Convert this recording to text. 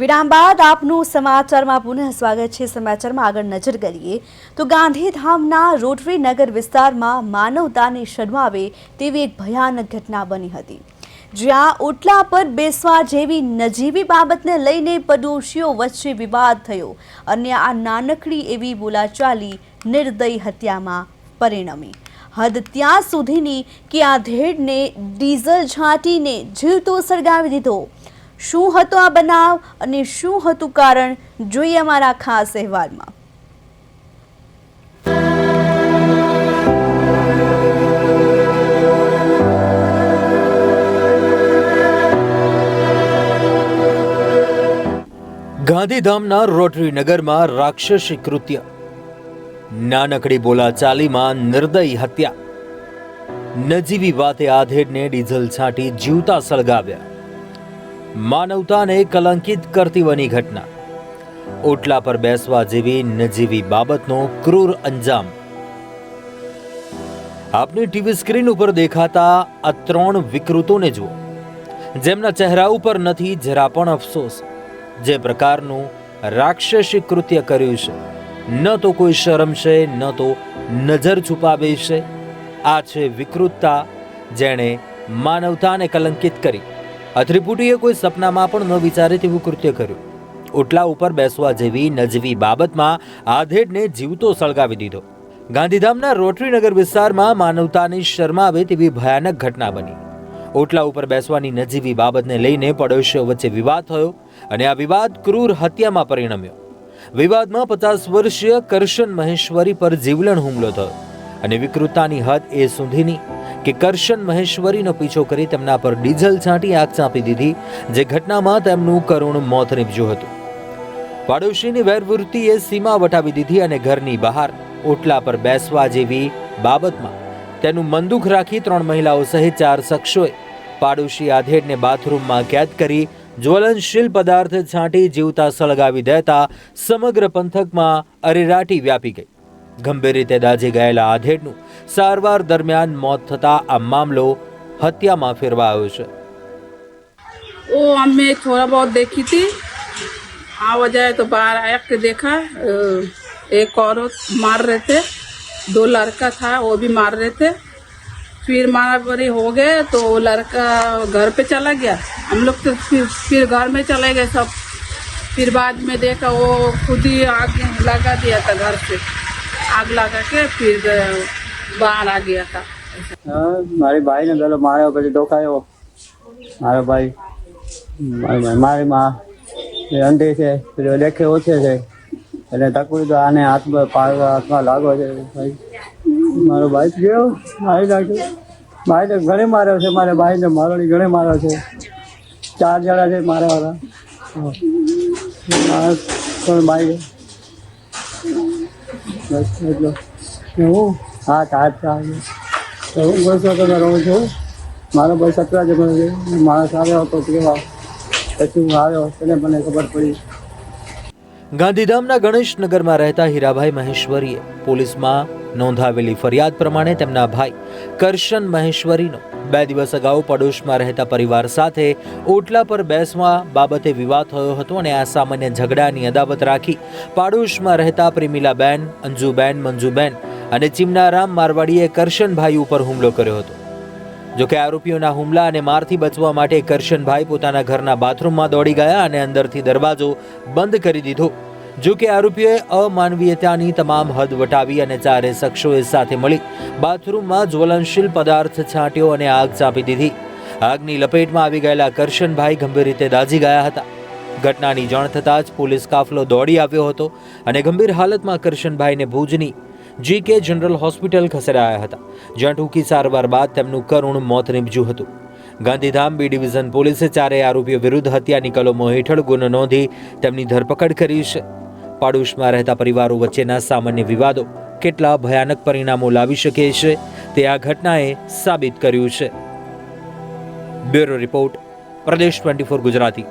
વિરામ બાદ આપનું સમાચારમાં પુનઃ સ્વાગત છે. સમાચારમાં આગળ નજર કરીએ તો ગાંધીધામના રોટરી નગર વિસ્તારમાં માનવતાને શરમાવે તેવી એક ભયાનક ઘટના બની હતી. જ્યાં ઓટલા પર બેસવા જેવી નજીવી બાબતને લઈને પડોશીઓ વચ્ચે વિવાદ થયો અને આ નાનકડી એવી બોલાચાલી, નિર્દય હત્યામાં પરિણમી. હદ ત્યાં સુધીની કે આ ધેડને ડીઝલ છાંટીને જીવતો સળગાવી દીધો. શું હતો આ બનાવ અને શું હતું કારણ? જોઈએ અમારા ખાસ અહેવાલમાં. ગાંધીધામના રોટરી નગરમાં રાક્ષસી કૃત્ય. નાનકડી બોલાચાલીમાં નિર્દય હત્યા. નજીવી વાતે આધેડને ડીઝલ છાંટી જીવતા સળગાવ્યા. માનવતાને કલંકિત કરતી બની ઘટના. ઓટલા પર બેસવા જેવી નજીવી બાબતનો ક્રૂર અંજામ. આપની ટીવી સ્ક્રીન ઉપર દેખાતા આ ત્રણ વિકૃતોને જુઓ. જેમના ચહેરા ઉપર નથી, જરા પણ અફસોસ. જે પ્રકારનું રાક્ષસી કૃત્ય કર્યું છે. ન તો કોઈ શરમ છે, ન તો નજર છુપાવી છે. આ છે વિકૃતતા જેણે માનવતાને કલંકિત કરી. અથરીપુટીએ કોઈ સપનામાં પણ ન વિચારે તેવું કૃત્ય કર્યું. ઓટલા ઉપર બેસવા જેવી નજવી બાબતમાં આધેડને જીવતો સળગાવી દીધો. ગાંધીધામના રોટરીનગર વિસ્તારમાં માનવતાની શરમાવે તેવી ભયાનક ઘટના બની. ઓટલા ઉપર બેસવાની નજીવી બાબતને લઈને પડોશીઓ વચ્ચે વિવાદ થયો અને આ વિવાદ ક્રૂર હત્યામાં પરિણમ્યો. વિવાદમાં પચાસ વર્ષીય કરશન મહેશ્વરી પર જીવલણ હુમલો થયો અને વિકૃતતાની હદ એ સુધીની કે કરશન મહેશ્વરીનો પીછો કરી તેમના પર ડીઝલ છાંટી આગ ચાંપી દીધી, જે ઘટનામાં તેમનું કરુણ મોત નીપજ્યું હતું. પાડોશીની વેરવૃત્તિએ સીમા વટાવી દીધી અને ઘરની બહાર ઓટલા પર બેસવા જેવી બાબતમાં તેનું મંદુખ રાખી ત્રણ મહિલાઓ સહિત ચાર શખ્સોએ પાડોશી આધેડને બાથરૂમમાં કેદ કરી જ્વલનશીલ પદાર્થ છાંટી જીવતા સળગાવી દેતા સમગ્ર પંથકમાં અરેરાટી વ્યાપી ગઈ. ગંભીર રીતે દાઝી ગયેલા આધેડનું સારવાર દરમિયાન મોત થતા આ મામલો હત્યામાં ફેરવાયો છે वो हमें थोड़ा बहुत देखी थी हाँ वजह तो बाहर आया के देखा अ, एक औरत मार रहे थे दो लड़का था वो भी मार रहे थे फिर मारा मारी हो गए तो वो लड़का घर पे चला गया हम लोग तो फिर फिर घर में चले गए सब फिर बाद में देखा वो खुद ही आग लगा दिया था घर से आग लगा के फिर अ, बाहर आ गया था હા મારી ભાઈને પેલો માર્યો પછી ડોકાયો મારો ભાઈ મારી મારી માં એ અંધી છે પેલો દેખે ઓછે છે એટલે તકુડી તો આને હાથમાં પાડ હાથમાં લાગો છે ભાઈ મારો ભાઈ ગયો મારી નાખ્યો ભાઈ તો ઘણે માર્યો છે મારે ભાઈને મારણી ઘણે માર્યો છે ચાર જણા છે મારા વાળા મારા પણ ભાઈ બસ એટલો હું તમે રહું છું? મારો ભાઈ સતરા જણો માણસ આવ્યો હતો કેવા? પછી હું આવ્યો, તેને મને ખબર પડી. ગાંધીધામના ગણેશનગરમાં રહેતા હીરાભાઈ મહેશ્વરીએ પોલીસમાં નોંધાવેલી ફરિયાદ પ્રમાણે તેમના ભાઈ કરશન મહેશ્વરીનો બે દિવસ અગાઉ પડોશમાં રહેતા પરિવાર સાથે ઓટલા પર બેસવા બાબતે વિવાદ થયો હતો અને આ સામાન્ય ઝઘડાની અદાવત રાખી પાડોશમાં રહેતા પ્રેમિલાબેન, અંજુબેન, મંજુબેન અને ચિમનારામ મારવાડીએ કરશનભાઈ ઉપર હુમલો કર્યો હતો. જોકે આરોપીઓના હુમલા અને મારથી બચવા માટે કરશનભાઈ પોતાના ઘરના બાથરૂમમાં દોડી ગયા અને અંદરથી દરવાજો બંધ કરી દીધો. જો કે આરોપીઓએ અમાનવીયતાની તમામ હદ વટાવી અને ચારે શખ્સોએ સાથે મળી બાથરૂમમાં જ્વલનશીલ પદાર્થ છાંટ્યો અને આગ ચાંપી દીધી. આગની લપેટમાં આવી ગયેલા કરશનભાઈ ગંભીર રીતે દાઝી ગયા હતા. ઘટનાની જાણ થતાં જ પોલીસ કાફલો દોડી આવ્યો હતો અને ગંભીર હાલતમાં કરશનભાઈને ભુજની જી કે જનરલ હોસ્પિટલ ખસેડાયા હતા, જ્યાં ટૂંકી સારવાર બાદ તેમનું કરુણ મોત નીપજ્યું હતું. ગાંધીધામ બી ડિવિઝન પોલીસે ચારેય આરોપીઓ વિરુદ્ધ હત્યાની કલમો હેઠળ ગુનો નોંધી તેમની ધરપકડ કરી છે. પાડોશમાં રહેતા પરિવારો વચ્ચેના સામાન્ય વિવાદો કેટલા ભયાનક પરિણામો લાવી શકે છે તે આ ઘટનાએ સાબિત કર્યું છે. બ્યુરો રિપોર્ટ પ્રદેશ ટ્વેન્ટી ગુજરાતી.